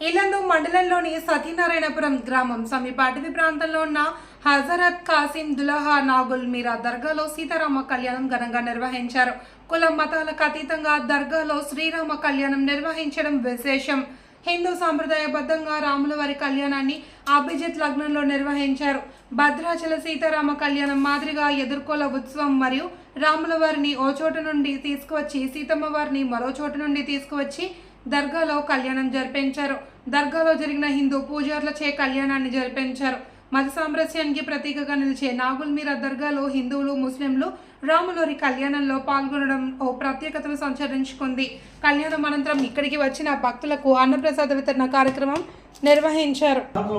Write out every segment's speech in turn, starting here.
ఇలందు మండలంలోని సత్యనారాయణపురం గ్రామం సమీప అటవీ ప్రాంతంలో ఉన్న హజరత్ కాసిం దులహా నాగుల్ మీరా దర్గాలో సీతారామ కళ్యాణం ఘనంగా నిర్వహించారు. కుల మతాలకు అతీతంగా దర్గాలో శ్రీరామ కళ్యాణం నిర్వహించడం విశేషం. హిందూ సాంప్రదాయబద్ధంగా రాముల వారి కళ్యాణాన్ని అభిజిత్ లగ్నంలో నిర్వహించారు. భద్రాచల సీతారామ కళ్యాణం మాదిరిగా ఎదుర్కోల ఉత్సవం మరియు రాముల వారిని ఓ చోటు నుండి తీసుకువచ్చి సీతమ్మ వారిని మరో చోటు నుండి తీసుకువచ్చి దర్గాలో కళ్యాణం జరిపించారు. దర్గాలో జరిగిన హిందూ పూజారులచే కళ్యాణాన్ని జరిపించారు. మత సామరస్యానికి ప్రతీకగా నిలిచే నాగుల్మీరా దర్గాలో హిందువులు ముస్లింలు రాములోరి కళ్యాణంలో పాల్గొనడం ఓ ప్రత్యేకతను సంచరించుకుంది. కళ్యాణం అనంతరం ఇక్కడికి వచ్చిన భక్తులకు అన్నప్రసాద వితరణ కార్యక్రమం నిర్వహించారు. దాంట్లో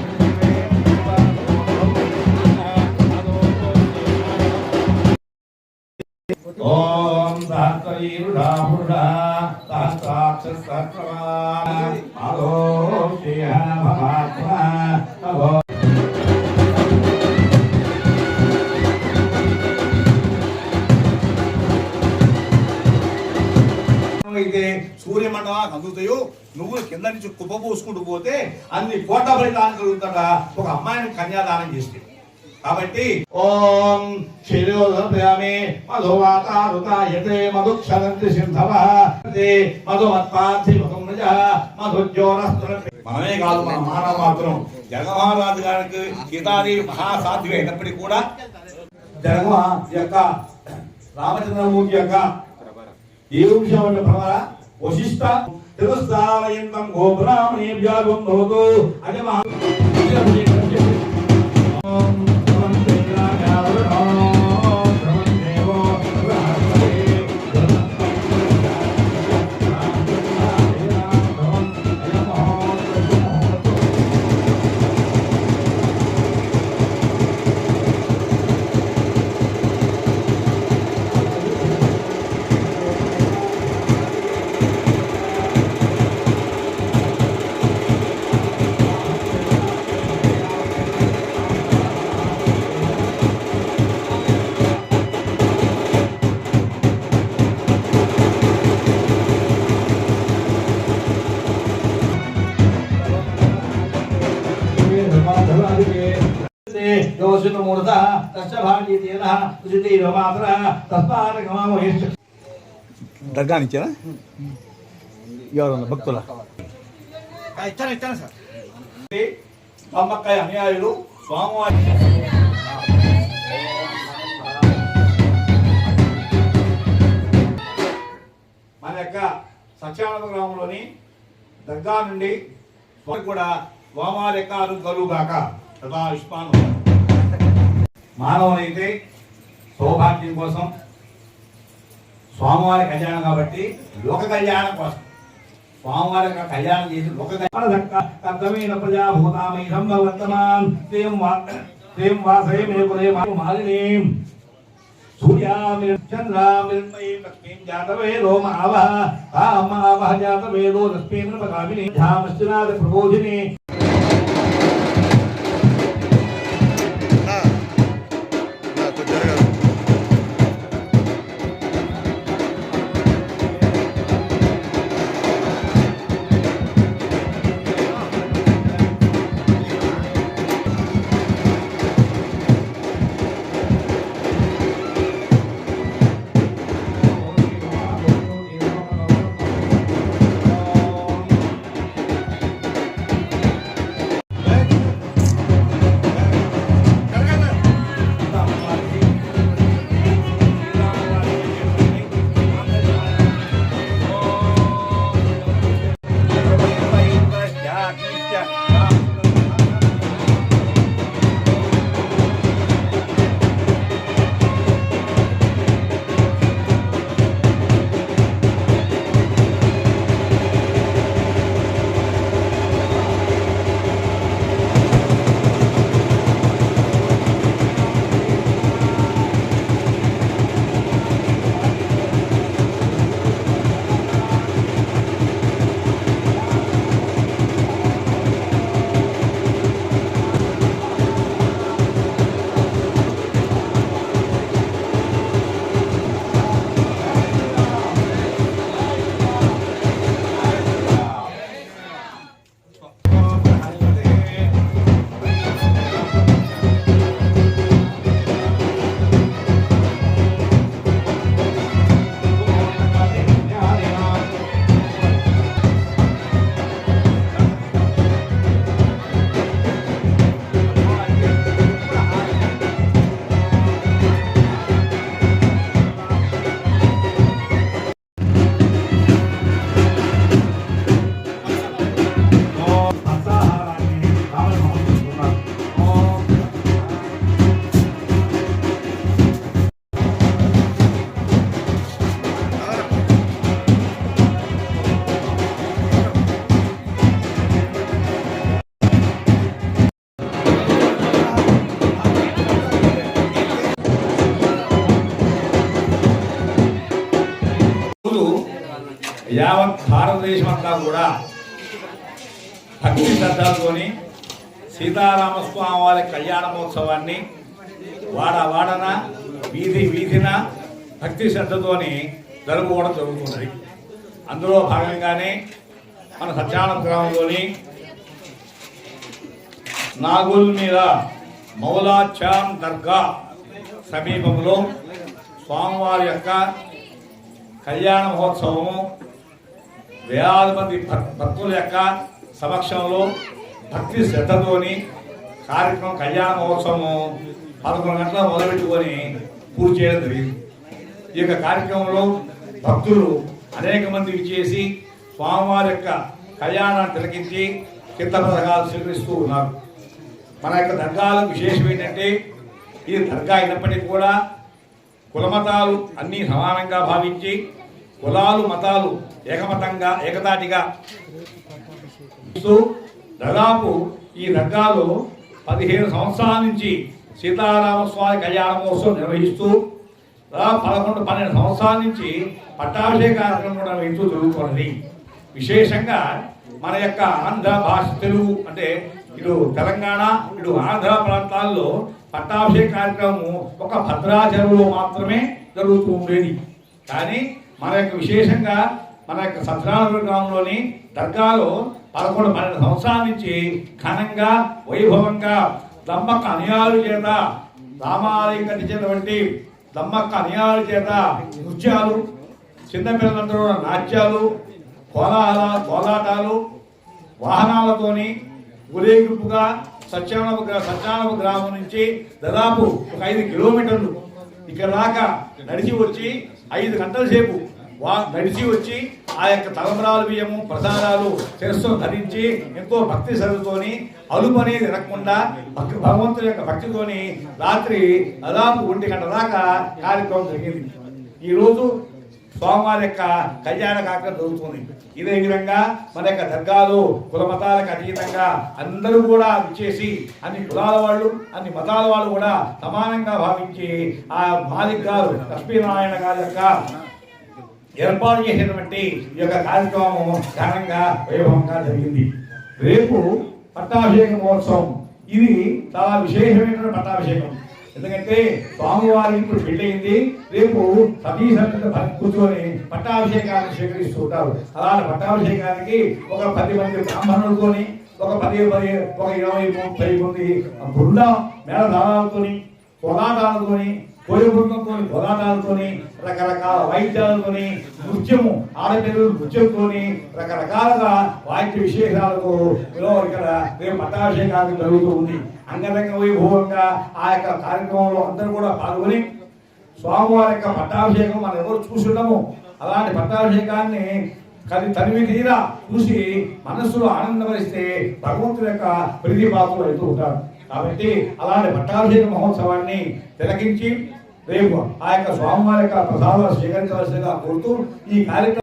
ఓం సహస్రీరుడా పురుషా సహస్రాక్ష సహస్రమా అదో భవాత్మ అభో అయితే సూర్యమండలానికి అందుతాయో నువ్వు కింద నుంచి కుప్ప పోసుకుంటూ పోతే అన్ని కోట ఫలితాన్ని కలుగుతాడా ఒక అమ్మాయిని కన్యాదానం చేస్తే. కాబట్టి ఓం శిరోధయామి మధువాతారుతాయతే మధుక్షరంతి సింధవ మధుమత్పార్థి మధుమృజ మధుజ్యోరస్త్ర మనమే కాదు మన మానవ మాత్రం. జగమహారాజు గారికి గీతాది మహాసాధ్వి అయినప్పటికీ కూడా జగమ యొక్క రామచంద్రమూర్తి యొక్క ఏ విషయం అంటే ప్రభావ వశిష్ట తిరస్కారయంతం గోబ్రాహ్మణే వ్యాగం భవతు అజమ ఓం తస్య ఉచితే నుంచేనా ఎవరన్నా భక్తుల? ఇచ్చాను ఇచ్చాను సార్. అనుయాయులు స్వామివారి మన యొక్క సత్యానంద గ్రామంలోని దర్గా నుండి స్వామి కూడా స్వామివారి యొక్క అనుకలుగాక సదా విష్మాను మానవులైతే సౌభాగ్యం కోసం స్వామివారి కళ్యాణం కాబట్టి లోక కళ్యాణం కోసం స్వామివారి యొక్క కళ్యాణం చేసి లోక కళ్యాణం కర్తమైన ప్రజాభూతామై సంభవర్తమాన్ శ్రీం వా శ్రీం వాసయ మే కులే మాలినీం సూర్యామిర్ చంద్రామిర్మయీ లక్ష్మీం జాతవేదో మావహ తామావహ జాతవేదో లక్ష్మీం నృపగామిని ధ్యామశ్చనాద ప్రబోధిని యావత్ భారతదేశం అంతా కూడా భక్తి శ్రద్ధలతోని సీతారామస్వామి వారి కళ్యాణ మహోత్సవాన్ని వాడ వాడన వీధి వీధిన భక్తి శ్రద్ధతోని జరుపుకోవడం జరుగుతున్నది. అందులో భాగంగానే మన సత్యానం గ్రామంలోని నాగుల్ మీద మౌలాచాం దర్గా సమీపంలో స్వామివారి యొక్క కళ్యాణ మహోత్సవము వేలాది మంది భక్తుల యొక్క సమక్షంలో భక్తి శ్రద్ధతోని కార్యక్రమం కళ్యాణ మహోత్సవము పదకొండు గంటల మొదలుపెట్టుకొని పూర్తి చేయడం జరిగింది. ఈ యొక్క కార్యక్రమంలో భక్తులు అనేక మంది విచ్చేసి స్వామివారి యొక్క కళ్యాణాన్ని తిలకించి కింద పథకాలు స్వీకరిస్తూ ఉన్నారు. మన యొక్క దర్గాలకు విశేషం ఏంటంటే ఇది దర్గా అయినప్పటికీ కూడా కులమతాలు అన్నీ సమానంగా భావించి కులాలు మతాలు ఏకమతంగా ఏకతాటిగా. దాదాపు ఈ రంగాలు పదిహేను సంవత్సరాల నుంచి సీతారామస్వామి కళ్యాణ మహోత్సవం నిర్వహిస్తూ దాదాపు పదకొండు పన్నెండు సంవత్సరాల నుంచి పట్టాభిషేక కార్యక్రమం కూడా నిర్వహిస్తూ జరుగుతున్నది. విశేషంగా మన యొక్క ఆంధ్ర భాష తెలుగు అంటే ఇటు తెలంగాణ ఇటు ఆంధ్ర ప్రాంతాల్లో పట్టాభిషేక కార్యక్రమం ఒక భద్రాచలంలో మాత్రమే జరుగుతూ ఉండేది. కానీ మన యొక్క విశేషంగా మన యొక్క సత్యనారాయణ గ్రామంలోని దర్గాలో పదకొండు పన్నెండు సంవత్సరాల నుంచి ఘనంగా వైభవంగా దమ్మక్క అనుయాలు చేత రామాలయం కట్టించినటువంటి దమ్మక్క అనుయాలు చేత నృత్యాలు చిన్నపిల్లలందరూ నాట్యాలు కోలాహల కోలాటాలు వాహనాలతోని గురేగింపుగా సత్యానవ సత్యానవ గ్రామం నుంచి దాదాపు ఒక ఐదు కిలోమీటర్లు ఇక్కడ దాకా నడిచి వచ్చి ఐదు గంటల సేపు వా నడిచి వచ్చి ఆ యొక్క తలంబరాలు బియ్యము ప్రసాదాలు శిరస్సు ధరించి ఎంతో భక్తి శ్రద్ధతోని అలుపు అనేది తినకుండా భక్తి భగవంతుని యొక్క భక్తితోని రాత్రి దాదాపు ఒంటి గంట దాకా కార్యక్రమం జరిగింది. ఈరోజు స్వామివారి యొక్క కళ్యాణ కార్యక్రమం జరుగుతుంది. ఇదే విధంగా మన యొక్క దర్గాలు కుల మతాలకు అతీతంగా అందరూ కూడా విచ్చేసి అన్ని కులాల వాళ్ళు అన్ని మతాల వాళ్ళు కూడా సమానంగా భావించి ఆ మాలిక్ గారు లక్ష్మీనారాయణ గారి యొక్క ఏర్పాటు చేసినటువంటి ఈ యొక్క కార్యక్రమం ఘనంగా వైభవంగా జరిగింది. రేపు పట్టాభిషేక మహోత్సవం. ఇది చాలా విశేషమైన పట్టాభిషేకం. ఎందుకంటే స్వామివారి ఇప్పుడు పెళ్ళయింది రేపు సతీ సమిత కూర్చొని పట్టాభిషేకాన్ని స్వీకరిస్తూ ఉంటారు. అలాంటి పట్టాభిషేకానికి ఒక పది మంది బ్రాహ్మణులతోని ఒక పది పది ఒక ఇరవై ముప్పై మంది బృంద మేళదారాలతోని కోలాటాలతోని కోయ పోరాటాలతోని రకరకాల వాయిద్యాలతోని నృత్యము ఆడపిల్లలు నృత్యంతోని రకరకాలుగా వాయిద్య విశేషాలతో ఇక్కడ రేపు పట్టాభిషేకానికి జరుగుతూ ఉంది. అంగరంగ వైభవంగా ఆ యొక్క కార్యక్రమంలో అందరూ కూడా పాల్గొని స్వామివారి యొక్క పట్టాభిషేకం మనం ఎవరు చూసుండము అలాంటి పట్టాభిషేకాన్ని కది తనివి తీరా చూసి మనస్సులో ఆనందమరిస్తే భగవంతుడి యొక్క ప్రీతి పాత్రలు అవుతూ ఉంటారు. కాబట్టి అలాంటి పట్టాభిషేక మహోత్సవాన్ని తిలకించి రేపు ఆ యొక్క స్వామివారి యొక్క ప్రసాదాలు స్వీకరించవలసిందిగా కోరుతూ ఈ కార్యక్రమం